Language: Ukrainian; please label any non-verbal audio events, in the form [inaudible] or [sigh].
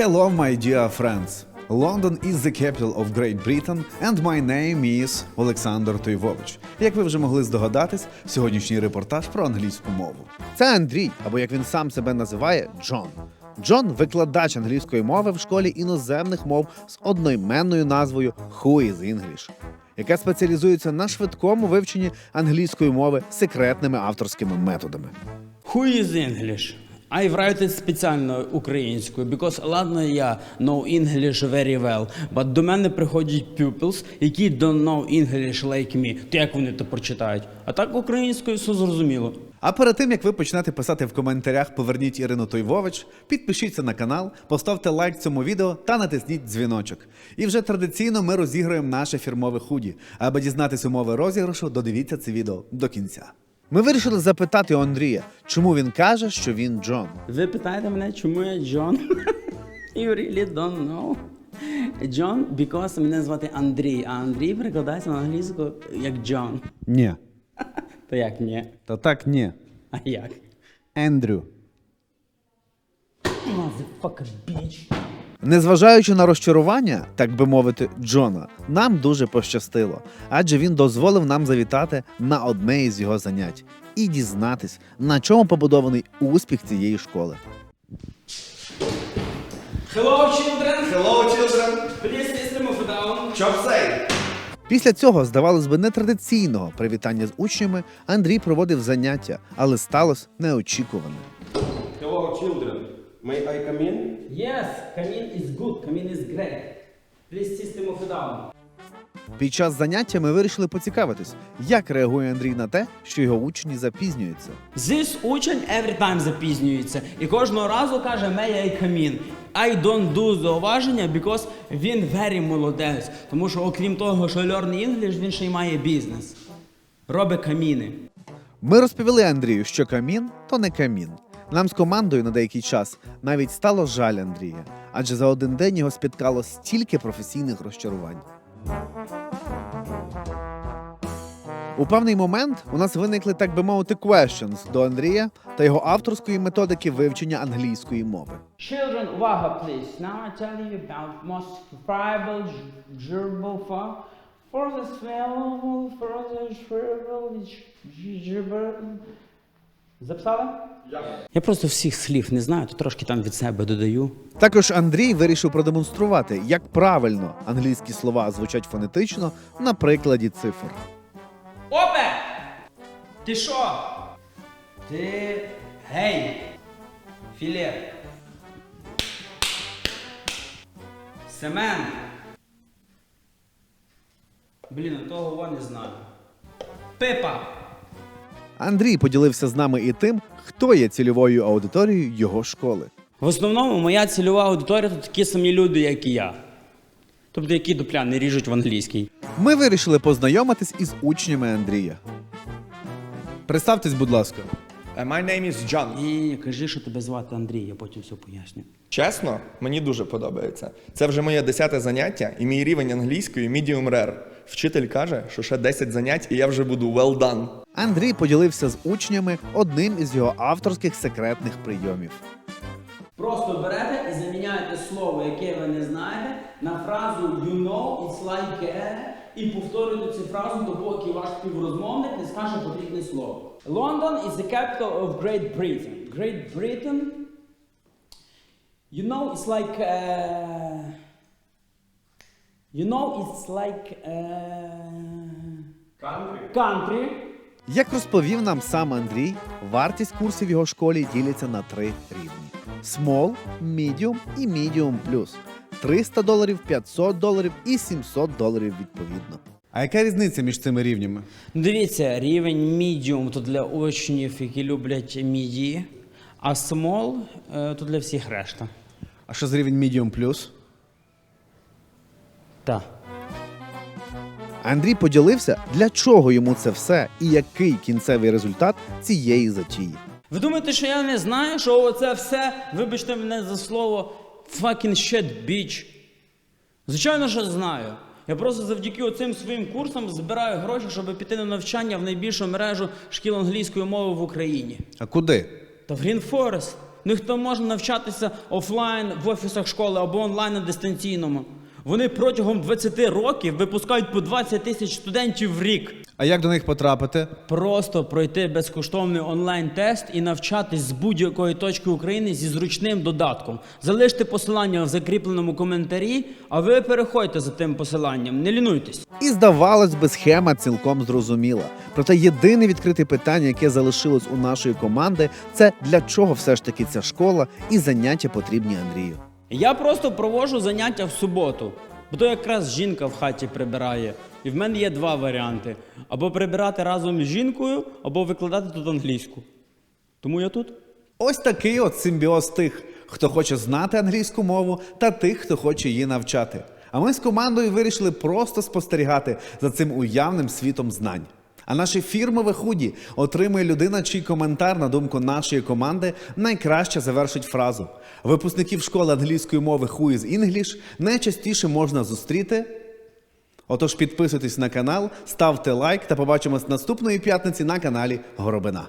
Hello, my dear friends. London is the capital of Great Britain, and my name is Олександр Тойвович. Як ви вже могли здогадатись, сьогоднішній репортаж про англійську мову. Це Андрій, або як він сам себе називає, Джон. Джон викладач англійської мови в школі іноземних мов з одноіменною назвою Who is English, яка спеціалізується на швидкому вивченні англійської мови секретними авторськими методами. Who is English? I write it спеціально українською, because ладно, я know English very well, but до мене приходять pupils, які don't know English like me. То як вони то прочитають? А так українською все зрозуміло. А перед тим як ви почнете писати в коментарях Поверніть Ірину Тойвович, підпишіться на канал, поставте лайк цьому відео та натисніть дзвіночок. І вже традиційно ми розіграємо наше фірмове худі. Аби дізнатись умови розіграшу, додивіться це відео до кінця. Ми вирішили запитати у Андрія, чому він каже, що він Джон. Ви питаєте мене, чому я Джон? [laughs] You really don't know. Джон, because мене звати Андрій, а Андрій перекладається на англійську як Джон. Ні. [laughs] То як ні? Та так ні. А як? Ендрю. Motherfucker, bitch. Незважаючи на розчарування, так би мовити, Джона, нам дуже пощастило, адже він дозволив нам завітати на одне із його занять і дізнатись, на чому побудований успіх цієї школи. Hello, children. Hello, children. Please system of down. Chop say. Після цього, здавалось би, нетрадиційного привітання з учнями Андрій проводив заняття, але сталося неочікувано. Hello, children. May I come in? Yes, Камін is good, Камін is great. Please system of down. Під час заняття ми вирішили поцікавитись, як реагує Андрій на те, що його учні запізнюються. This учень every time запізнюється і кожного разу каже may I come in. I don't do зауваження, because він very молодець. Тому що окрім того, що learn English, він ще й має бізнес. Робить каміни. Ми розповіли Андрію, що камін то не камін. Нам з командою на деякий час навіть стало жаль Андрія, адже за один день його спіткало стільки професійних розчарувань. У певний момент у нас виникли, так би мовити, questions до Андрія та його авторської методики вивчення англійської мови. Children, увага, please. Now I tell you about most preferable gerbil for for the swell, for the shrivel, gerbil. Записали? Я просто всіх слів не знаю, то трошки там від себе додаю. Також Андрій вирішив продемонструвати, як правильно англійські слова звучать фонетично на прикладі цифр. Опе! Ти що? Ти гей! Філе! Семен! Блін, а того не знаю. Пипа! Андрій поділився з нами і тим, хто є цільовою аудиторією його школи. В основному моя цільова аудиторія то такі самі люди, як і я. Тобто, які дупля не ріжуть в англійській. Ми вирішили познайомитись із учнями Андрія. Представтесь, будь ласка. Uh, my name is John. І кажи, що тебе звати Андрій, я потім все поясню. Чесно, мені дуже подобається. Це вже моє десяте заняття, і мій рівень англійської medium rare. Вчитель каже, що ще 10 занять, і я вже буду well done. Андрій поділився з учнями одним із його авторських секретних прийомів. Просто берете і заміняєте слово, яке ви не знаєте, на фразу you know, it's like a, і повторюєте цю фразу, допоки ваш співрозмовник не скаже потрібне слово. London is the capital of Great Britain. Great Britain, you know, it's like uh, you know, it's like uh, country. Як розповів нам сам Андрій, вартість курсів в його школі діляться на три рівні: Small, Medium і Medium Plus. 300 доларів, 500 доларів і 700 доларів відповідно. А яка різниця між цими рівнями? Ну, Дивіться, рівень medium то для учнів, які люблять міді, а small е, то для всіх решта. А що з рівень Medium Plus? Так. Андрій поділився, для чого йому це все і який кінцевий результат цієї затії. Ви думаєте, що я не знаю, що оце все, вибачте мене за слово, fucking shit, bitch? Звичайно, що знаю. Я просто завдяки оцим своїм курсам збираю гроші, щоб піти на навчання в найбільшу мережу шкіл англійської мови в Україні. А куди? Та в Green Forest. них то можна навчатися офлайн в офісах школи або онлайн на дистанційному. Вони протягом 20 років випускають по 20 тисяч студентів в рік. А як до них потрапити? Просто пройти безкоштовний онлайн-тест і навчатись з будь-якої точки України зі зручним додатком. Залиште посилання в закріпленому коментарі, а ви переходьте за тим посиланням. Не лінуйтесь. І здавалось би, схема цілком зрозуміла. Проте єдине відкрите питання, яке залишилось у нашої команди, це для чого все ж таки ця школа і заняття потрібні Андрію. Я просто проводжу заняття в суботу, бо то якраз жінка в хаті прибирає. І в мене є два варіанти: або прибирати разом з жінкою, або викладати тут англійську. Тому я тут. Ось такий от симбіоз тих, хто хоче знати англійську мову, та тих, хто хоче її навчати. А ми з командою вирішили просто спостерігати за цим уявним світом знань. А наші фірмове худі отримує людина, чий коментар, на думку нашої команди, найкраще завершить фразу. Випускників школи англійської мови Who is English найчастіше можна зустріти. Отож підписуйтесь на канал, ставте лайк та побачимось наступної п'ятниці на каналі Горобина.